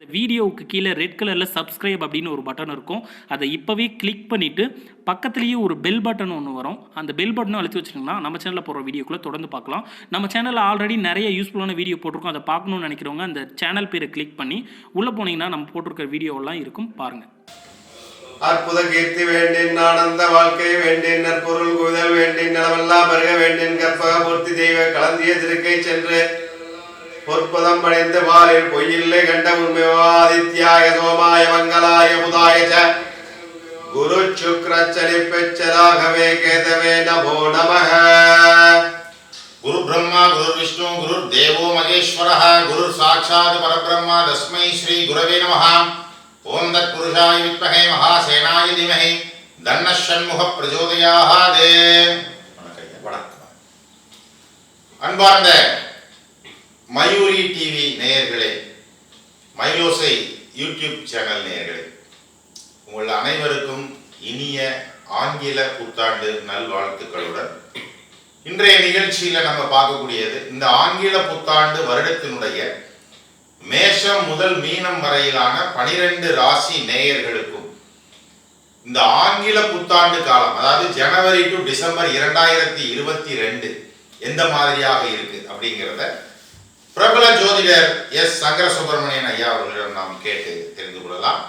இந்த வீடியோவுக்கு கீழே ரெட் கலரில் சப்ஸ்கிரைப் அப்படின்னு ஒரு பட்டன் இருக்கும். அதை இப்போவே கிளிக் பண்ணிவிட்டு பக்கத்துலேயே ஒரு பெல் பட்டன் ஒன்று வரும். அந்த பெல் பட்டனும் அழுத்தி வச்சிட்டிங்கன்னா நம்ம சேனலில் போகிற வீடியோக்குள்ளே தொடர்ந்து பார்க்கலாம். நம்ம சேனலில் ஆல்ரெடி நிறைய யூஸ்ஃபுல்லான வீடியோ போட்டிருக்கோம். அதை பார்க்கணும்னு நினைக்கிறவங்க அந்த சேனல் பேரை கிளிக் பண்ணி உள்ளே போனீங்கன்னா நம்ம போட்டிருக்கிற வீடியோவெல்லாம் இருக்கும். பாருங்கள் அற்புத கீர்த்தி வேண்டின் ஆனந்த வாழ்க்கை வேண்டின் நற்பொருள் குதல் வேண்டின் நலமெல்லாம் பருக வேண்டின் கற்பக பூர்த்தி தெய்வ கலந்திய திருக்கை சென்று பொற்பதம் படைந்து வாலில் பொய்யில்லை கண்ட உண்மைவாதித்யாய சோமாய மங்களாய புதாய குரு சுக்ரச்சலிப்பெச்சலாகவே கேதவே நமோ நமக. குரு பிரம்மா குரு விஷ்ணு குரு தேவோ மகேஸ்வர குரு சாட்சாத் பரபிரம்மா தஸ்மை ஸ்ரீ குரவே நம ஓம் தத் புருஷாய வித்மகே மகாசேனாய தீமகி. தன்ன ஷண்முக வணக்கம். அன்பார்ந்த மயூரி டிவி நேயர்களே மயோசை யூடியூப் சேனல் நேயர்களே உங்கள் அனைவருக்கும் இனிய ஆங்கில புத்தாண்டு நல்வாழ்த்துக்களுடன் இன்றைய நிகழ்ச்சியில நம்ம பார்க்கக்கூடியது இந்த ஆங்கில புத்தாண்டு வருடத்தினுடைய மேஷம் முதல் மீனம் வரையிலான பனிரெண்டு ராசி நேயர்களுக்கும் இந்த ஆங்கில புத்தாண்டு காலம் அதாவது ஜனவரி டு டிசம்பர் இரண்டாயிரத்தி இருபத்தி ரெண்டு எந்த மாதிரியாக இருக்கு அப்படிங்கிறத பிரபல ஜோதிடர் எஸ். சங்கர சுப்பிரமணியன் ஐயா அவர்களிடம் நாம் கேட்டு தெரிந்து கொள்ளலாம்.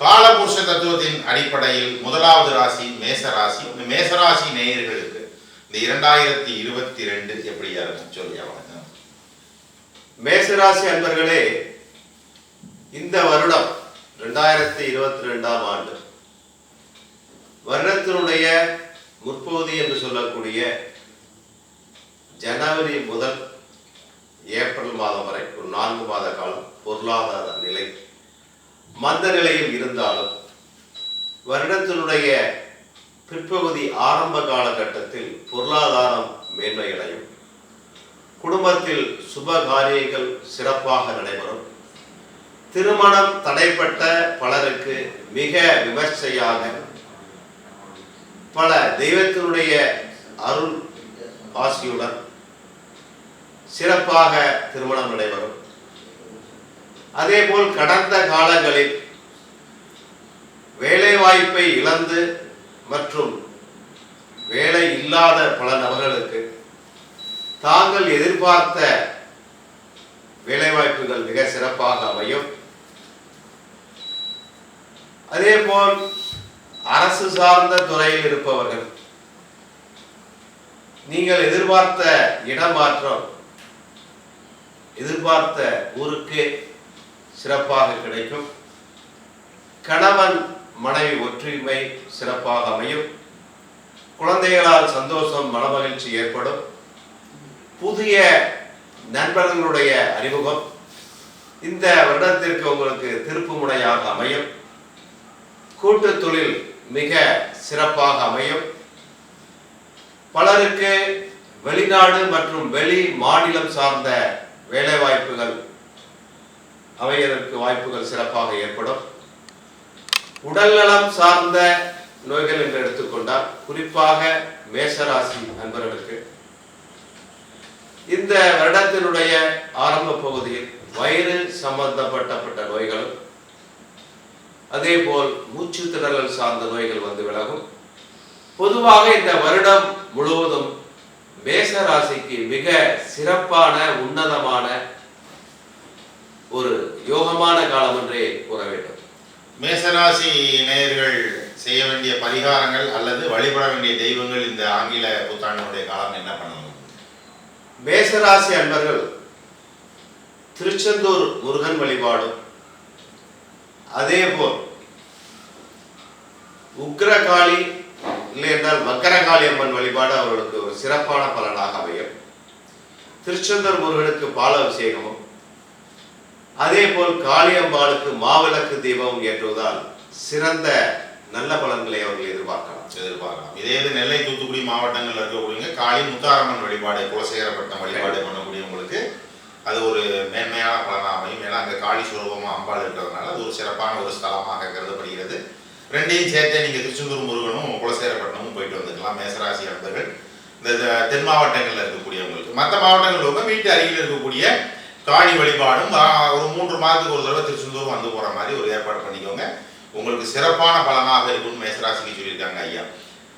காலபுருஷ தத்துவத்தின் அடிப்படையில் முதலாவது ராசி மேச ராசி. இந்த மேச ராசி நேயர்களுக்கு இந்த இரண்டாயிரத்தி இருபத்தி ரெண்டு எப்படியா இருக்கும் சொல்லி அவங்க மேசராசி அன்பர்களே இந்த வருடம் ரெண்டாயிரத்தி இருபத்தி ரெண்டாம் ஆண்டு வருடத்தினுடைய முற்பகுதி என்று சொல்லக்கூடிய ஜனவரி முதல் ஏப்ரல் மாதம் வரை ஒரு நான்கு மாத காலம் பொருளாதார நிலை. மந்த நிலையில் இருந்தாலும் வருடத்தினுடைய பிற்பகுதி ஆரம்ப காலகட்டத்தில் பொருளாதாரம் மேன்மையடையும். குடும்பத்தில் சுப காரியங்கள் சிறப்பாக நடைபெறும். திருமணம் தடைப்பட்ட பலருக்கு மிக விமர்சையாக பல தெய்வத்தினுடைய அருள் ஆசியுடன் சிறப்பாக திருமணம் நடைபெறும். அதேபோல் கடந்த காலங்களில் வேலைவாய்ப்பை இழந்து மற்றும் வேலை இல்லாத பல நபர்களுக்கு தாங்கள் எதிர்பார்த்த வேலைவாய்ப்புகள் மிக சிறப்பாக அமையும். அதேபோல் அரசு சார்ந்த துறையில் இருப்பவர்கள் நீங்கள் எதிர்பார்த்த இடமாற்றம் எதிர்பார்த்த ஊருக்கு சிறப்பாக கிடைக்கும். கணவன் மனைவி ஒற்றுமை சிறப்பாக அமையும். குழந்தைகளால் சந்தோஷம் மனமகிழ்ச்சி ஏற்படும். புதிய நண்பர்களுடைய அறிமுகம். இந்த வருடத்திற்கு உங்களுக்கு திருப்பு முனையாக அமையும். கூட்டு தொழில் மிக சிறப்பாக அமையும். பலருக்கு வெளிநாடு மற்றும் வெளி மாநிலம் சார்ந்த வேலைவாய்ப்புகள் அமைவதற்கு வாய்ப்புகள் சிறப்பாக ஏற்படும். உடல்நலம் சார்ந்த நோய்கள் என்று எடுத்துக்கொண்டால் குறிப்பாக மேசராசி நண்பர்களுக்கு இந்த வருடத்தினுடைய ஆரம்ப பகுதியில் வயிறு சம்பந்தப்பட்டப்பட்ட நோய்களும் அதேபோல் மூச்சு திணறல் சார்ந்த நோய்கள் வந்து விலகும். பொதுவாக இந்த வருடம் முழுவதும் மேச ராசிக்கு மிக சிறப்பான உன்னதமான ஒரு யோகமான காலம் என்றே கூற வேண்டும். மேசராசி நேயர்கள் செய்ய வேண்டிய பரிகாரங்கள் அல்லது வழிபட வேண்டிய தெய்வங்கள் இந்த ஆங்கில புத்தாண்டினுடைய காலம் என்ன பண்ணணும்? மேசராசி அன்பர்கள் திருச்செந்தூர் முருகன் வழிபாடும் அதேபோல் உக்ரகாளி இல்லை என்றால் மக்கரகாளி அம்மன் வழிபாடு அவர்களுக்கு ஒரு சிறப்பான பலனாக அமையும். திருச்செந்தூர் முருகனுக்கு பால அபிஷேகமும் அதேபோல் காளியம்பாளுக்கு மாவிளக்கு தீபம் ஏற்றுவதால் சிறந்த நல்ல பலன்களை அவர்கள் எதிர்பார்க்கலாம். எதிர்பார்க்கலாம். இதே இது நெல்லை தூத்துக்குடி மாவட்டங்கள்ல இருக்கக்கூடியவங்க காளி முத்தாரம்மன் வழிபாடு குலசேகரப்பட்டினம் வழிபாடு பண்ணக்கூடியவங்களுக்கு அது ஒரு மேன்மையான பலனாக அமையும். ஏன்னா அங்கே காளி சுரூபமாக அம்பாள் இருக்கிறதுனால அது ஒரு சிறப்பான ஒரு ஸ்தலமாக கருதப்படுகிறது. ரெண்டையும் சேர்த்தே நீங்கள் திருச்செந்தூர் முருகனும் குலசேரப்பட்டினமும் போயிட்டு வந்துக்கலாம் மேசராசி அன்பர்கள். இந்த தென் மாவட்டங்களில் இருக்கக்கூடியவங்களுக்கு. மற்ற மாவட்டங்களில் வீட்டு அருகில் இருக்கக்கூடிய காணி வழிபாடும் ஒரு மூன்று மாதத்துக்கு ஒரு தடவை திருச்செந்தூர் வந்து போகிற மாதிரி ஒரு ஏற்பாடு பண்ணிக்கோங்க. உங்களுக்கு சிறப்பான பலனாக இருக்கும்னு மேசராசிக்கு சொல்லியிருக்காங்க ஐயா.